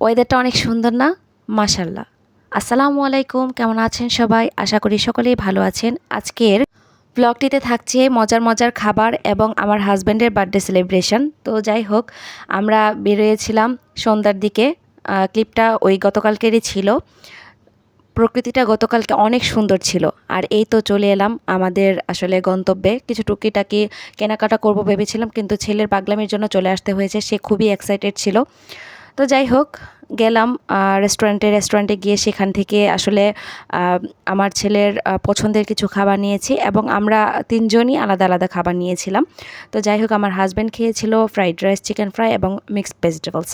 ওয়েদারটা অনেক সুন্দর না? মাশাল্লাহ। আসসালামু আলাইকুম, কেমন আছেন সবাই? আশা করি সকলেই ভালো আছেন। আজকের ব্লগটিতে থাকছে মজার মজার খাবার এবং আমার হাজব্যান্ডের বার্থডে সেলিব্রেশন তো যাই হোক, আমরা বেরিয়েছিলাম সন্ধ্যার দিকে। ক্লিপটা ওই গতকালকেরই ছিল। প্রকৃতিটা গতকালকে অনেক সুন্দর ছিল। আর এই তো চলে এলাম আমাদের আসলে গন্তব্যে। কিছু টুকিটাকি কেনাকাটা করব ভেবেছিলাম, কিন্তু ছেলের পাগলামির জন্য চলে আসতে হয়েছে। সে খুবই এক্সাইটেড ছিল। তো যাই হোক, গেলাম রেস্টুরেন্টে রেস্টুরেন্টে গিয়ে সেখান থেকে আসলে আমার ছেলের পছন্দের কিছু খাবার নিয়েছি এবং আমরা তিনজনই আলাদা আলাদা খাবার নিয়েছিলাম। তো যাই হোক, আমার হাজব্যান্ড খেয়েছিল ফ্রাইড রাইস চিকেন ফ্রাই এবং মিক্সড ভেজিটেবলস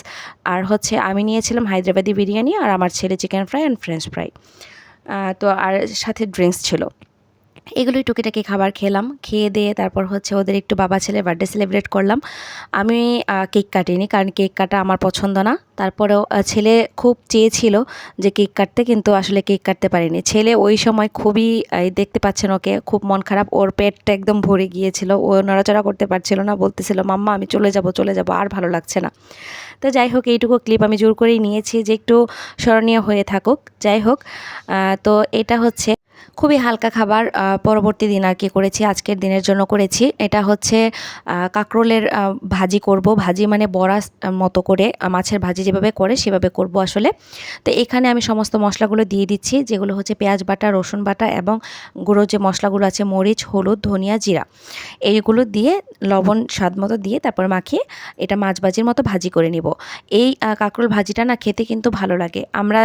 আর হচ্ছে, আমি নিয়েছিলাম হায়দ্রাবাদি বিরিয়ানি আর আমার ছেলে chicken fry and french fry তো আর সাথে ড্রিঙ্কস ছিল। এগুলোই টুকিটাকি খাবার খেলাম। খেয়ে দিয়ে তারপর হচ্ছে ওদের একটু বাবা ছেলে বার্থডে সেলিব্রেট করলাম। আমি কেক কাটিনি কারণ কেক কাটা আমার পছন্দ না। তারপরেও ছেলে খুব চেয়েছিল যে কেক কাটতে কিন্তু আসলে কেক কাটতে পারিনি। ছেলে ওই সময় খুবই দেখতে পাচ্ছেন ওকে, খুব মন খারাপ। ওর পেটটা একদম ভরে গিয়েছিল। ও নড়াচড়া করতে পারছিল না। বলতেছিল, মাম্মা, আমি চলে যাব চলে যাব। আর ভালো লাগছে না। তো যাই হোক, এইটুকু ক্লিপ আমি জোর করেই নিয়েছি যে একটু স্মরণীয় হয়ে থাকুক। যাই হোক তো এটা হচ্ছে খুবই হালকা খাবার পরবর্তী দিন আর কি করেছি, আজকের দিনের জন্য করেছি। এটা হচ্ছে কাঁকরোলের ভাজি করব। ভাজি মানে বড়া মতো করে মাছের ভাজি যেভাবে করে সেভাবে করব আসলে। তো এখানে আমি সমস্ত মশলাগুলো দিয়ে দিচ্ছি, যেগুলো হচ্ছে পেঁয়াজ বাটা, রসুন বাটা এবং গুঁড়ো যে মশলাগুলো আছে, মরিচ, হলুদ, ধনিয়া, জিরা। এইগুলো দিয়ে লবণ স্বাদ মতো দিয়ে তারপর মাখিয়ে এটা মাছ ভাজির মতো ভাজি করে নিব। এই কাঁকরোল ভাজিটা না খেতে কিন্তু ভালো লাগে। আমরা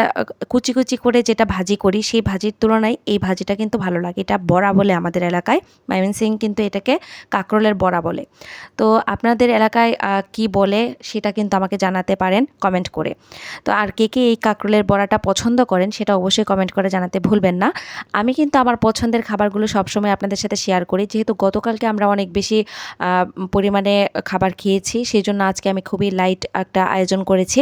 কুচি কুচি করে যেটা ভাজি করি, সেই ভাজির তুলনায় এই ভাজিটা কিন্তু ভালো লাগে। এটা বড়া বলে আমাদের এলাকায়। ময়মনসিং কিন্তু এটাকে কাঁকরোলের বড়া বলে। তো আপনাদের এলাকায় কি বলে সেটা কিন্তু আমাকে জানাতে পারেন কমেন্ট করে। তো আর কে কে এই কাঁকরোলের বড়াটা পছন্দ করেন সেটা অবশ্যই কমেন্ট করে জানাতে ভুলবেন না। আমি কিন্তু আমার পছন্দের খাবারগুলো সবসময় আপনাদের সাথে শেয়ার করি। যেহেতু গতকালকে আমরা অনেক বেশি পরিমাণে খাবার খেয়েছি সেই জন্য আজকে আমি খুবই লাইট একটা আয়োজন করেছি।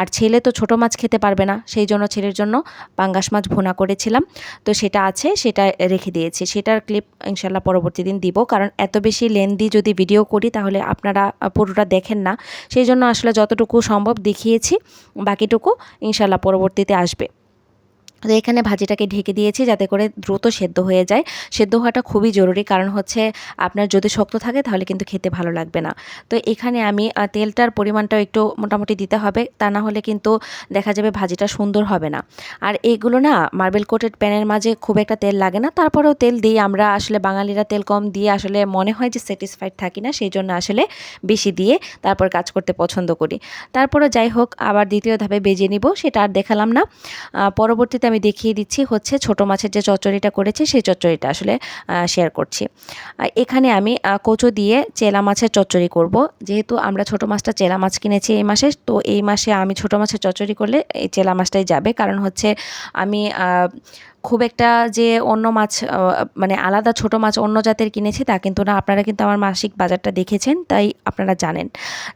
আর ছেলে তো ছোট মাছ খেতে পারবে না, সেই জন্য ছেলের জন্য পাঙ্গাস মাছ ভুনা করেছিলাম। তো সেটা আছে, সেটা রেখে দিয়েছি। সেটার ক্লিপ ইনশাল্লাহ পরবর্তী দিন দিব। কারণ এত বেশি লেন্দি যদি ভিডিও করি, তাহলে আপনারা পুরোটা দেখেন না। সেই জন্য আসলে যতটুকু সম্ভব দেখিয়েছি, বাকিটুকু ইনশাল্লাহ পরবর্তীতে আসবে। তো এখানে ভাজিটাকে ঢেকে দিয়েছি যাতে করে দ্রুত সেদ্ধ হয়ে যায়। সেদ্ধ হওয়াটা খুবই জরুরি কারণ হচ্ছে আপনার যদি শক্ত থাকে তাহলে কিন্তু খেতে ভালো লাগবে না। তো এখানে আমি তেলটার পরিমাণটাও একটু মোটামুটি দিতে হবে, তা না হলে কিন্তু দেখা যাবে ভাজিটা সুন্দর হবে না। আর এইগুলো না মার্বেল কোটেড প্যানের মাঝে খুব একটা তেল লাগে না, তারপরেও তেল দিই আমরা। আসলে বাঙালিরা তেল কম দিয়ে আসলে মনে হয় যে স্যাটিসফাইড থাকি না সেই জন্য আসলে বেশি দিয়ে তারপর কাজ করতে পছন্দ করি। তারপরে যাই হোক, আবার দ্বিতীয় ধাপে বেজে নিব, সেটা আর দেখালাম না। পরবর্তীতে আমি দেখিয়ে দিচ্ছি হচ্ছে ছোট মাছের যে চচ্চড়িটা করেছি, সেই চচ্চড়িটা আসলে শেয়ার করছি। এখানে আমি কচু দিয়ে চেলা মাছের চচ্চড়ি করব। যেহেতু আমরা ছোট মাছটা চেলা মাছ কিনেছি এই মাসে, তো এই মাসে আমি ছোট মাছের চচ্চড়ি করলে এই চেলা মাছটাই যাবে। কারণ হচ্ছে আমি খুব একটা যে অন্য মাছ মানে আলাদা ছোট মাছ অন্য জাতের কিনেছি তা কিন্তু না। আপনারা কিন্তু আমার মাসিক বাজারটা দেখেছেন, তাই আপনারা জানেন।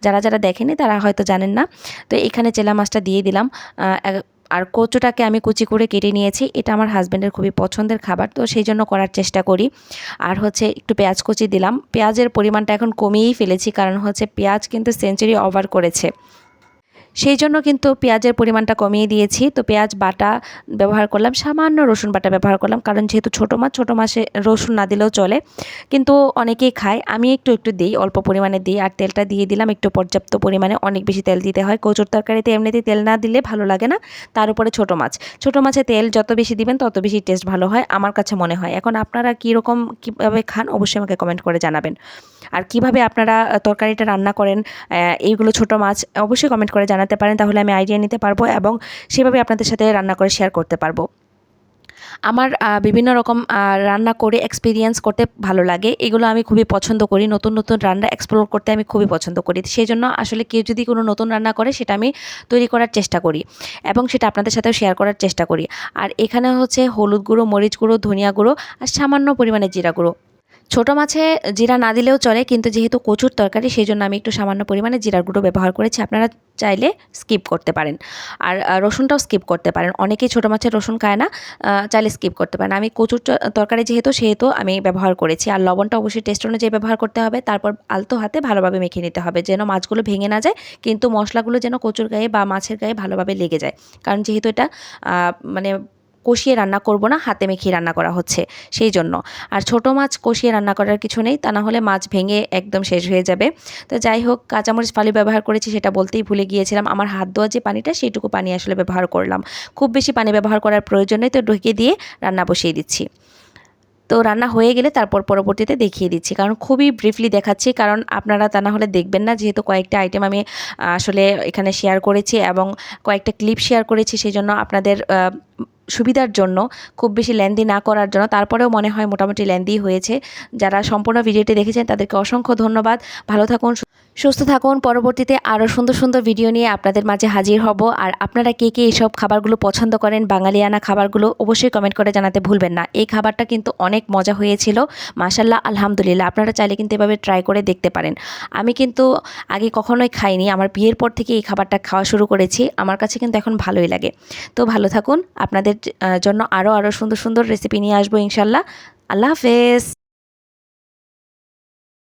যারা যারা দেখেনি তারা হয়তো জানেন না। তো এখানে চেলা মাছটা দিয়ে দিলাম। আর কচুটাকে আমি কুচি করে কেটে নিয়েছি। এটা আমার হাজব্যান্ডের খুবই পছন্দের খাবার, তো সেই জন্য করার চেষ্টা করি। আর হচ্ছে একটু পেঁয়াজ কুচি দিলাম। পেঁয়াজের পরিমাণটা এখন কমিয়েই ফেলেছি, কারণ হচ্ছে পেঁয়াজ কিন্তু সেঞ্চুরি ওভার করেছে। সেই জন্য কিন্তু পেঁয়াজের পরিমাণটা কমিয়ে দিয়েছি। তো পেঁয়াজ বাটা ব্যবহার করলাম, সামান্য রসুন বাটা ব্যবহার করলাম, কারণ যেহেতু ছোটো মাছ, ছোটো মাছে রসুন না দিলেও চলে। কিন্তু অনেকেই খায়, আমি একটু একটু দিই, অল্প পরিমাণে দিই আর তেলটা দিয়ে দিলাম, একটু পর্যাপ্ত পরিমাণে অনেক বেশি তেল দিতে হয়। কচুর তরকারিতে এমনিতেই তেল না দিলে ভালো লাগে না, তার উপরে ছোটো মাছ। ছোটো মাছে তেল যত বেশি দিবেন, তত বেশি টেস্ট ভালো হয়, আমার কাছে মনে হয়। এখন আপনারা কীরকম, কীভাবে খান, অবশ্যই আমাকে কমেন্ট করে জানাবেন। আর কীভাবে আপনারা তরকারিটা রান্না করেন এইগুলো ছোটো মাছ, অবশ্যই কমেন্ট করে জানাতে পারেন, তাহলে আমি আইডিয়া নিতে পারব এবং সেভাবে আপনাদের সাথে রান্না করে শেয়ার করতে পারব। আমার বিভিন্ন রকম রান্না করে এক্সপিরিয়েন্স করতে ভালো লাগে। এগুলো আমি খুবই পছন্দ করি। নতুন নতুন রান্না এক্সপ্লোর করতে আমি খুবই পছন্দ করি। সেই জন্য আসলে কেউ যদি কোনো নতুন রান্না করে, সেটা আমি তৈরি করার চেষ্টা করি এবং সেটা আপনাদের সাথেও শেয়ার করার চেষ্টা করি। আর এখানে হচ্ছে হলুদ গুঁড়ো, মরিচ গুঁড়ো, ধনিয়া গুঁড়ো আর সামান্য পরিমাণে জিরা গুঁড়ো। ছোটো মাছে জিরা না দিলেও চলে, কিন্তু যেহেতু কচুর তরকারি সেই জন্য আমি একটু সামান্য পরিমাণে জিরার গুঁড়ো ব্যবহার করেছি। আপনারা চাইলে স্কিপ করতে পারেন। আর রসুনটাও স্কিপ করতে পারেন। অনেকেই ছোটো মাছের রসুন খায় না চাইলে স্কিপ করতে পারেন। আমি কচুর তরকারি যেহেতু, সেহেতু আমি ব্যবহার করেছি। আর লবণটা অবশ্যই টেস্ট অনুযায়ী ব্যবহার করতে হবে। তারপর আলতো হাতে ভালোভাবে মেখে নিতে হবে, যেন মাছগুলো ভেঙে না যায়, কিন্তু মশলাগুলো যেন কচুর গায়ে বা মাছের গায়ে ভালোভাবে লেগে যায়। কারণ যেহেতু এটা মানে কষিয়ে রান্না করব না, হাতে মেখে রান্না করা হচ্ছে, সেই জন্য। আর ছোট মাছ কষিয়ে রান্না করার কিছু নেই, তা না হলে মাছ ভেঙে একদম শেষ হয়ে যাবে। তো যাই হোক, কাঁচামরিচ ফালি ব্যবহার করেছি, সেটা বলতেই ভুলে গিয়েছিলাম। আমার হাত ধোয়া যে পানিটা, সেইটুকু পানি আসলে ব্যবহার করলাম। খুব বেশি পানি ব্যবহার করার প্রয়োজন নেই, তো ঢুকিয়ে দিয়ে রান্না বসিয়ে দিচ্ছি। তো রান্না হয়ে গেলে তারপর পরবর্তীতে দেখিয়ে দিচ্ছি, কারণ খুবই ব্রিফলি দেখাচ্ছি, কারণ আপনারা তা না হলে দেখবেন না, যেহেতু কয়েকটা আইটেম আমি আসলে এখানে শেয়ার করেছি এবং কয়েকটা ক্লিপ শেয়ার করেছি, সেই জন্য আপনাদের সুবিধার জন্য, খুব বেশি লেন্দি না করার জন্য, তারপরেও মনে হয় মোটামুটি লেন্দি হয়েছে। যারা সম্পূর্ণ ভিডিওটি দেখেছেন, তাদেরকে অসংখ্য ধন্যবাদ। ভালো থাকুন সুস্থ থাকুন। পরবর্তীতে আরও সুন্দর সুন্দর ভিডিও নিয়ে আপনাদের মাঝে হাজির হব। আর আপনারা কে কে এইসব খাবারগুলো পছন্দ করেন, বাঙালিয়ানা খাবারগুলো অবশ্যই কমেন্ট করে জানাতে ভুলবেন না। এই খাবারটা কিন্তু অনেক মজা হয়েছিল। মাশাল্লাহ, আলহামদুলিল্লাহ। আপনারা চাইলে কিন্তু এভাবে ট্রাই করে দেখতে পারেন। আমি কিন্তু আগে কখনোই খাইনি। আমার বিয়ের পর থেকে এই খাবারটা খাওয়া শুরু করেছি। আমার কাছে কিন্তু এখন ভালোই লাগে। তো ভালো থাকুন। আপনাদের জন্য আরও আরও সুন্দর সুন্দর রেসিপি নিয়ে আসব ইনশাল্লাহ। আল্লাহ হাফেজ।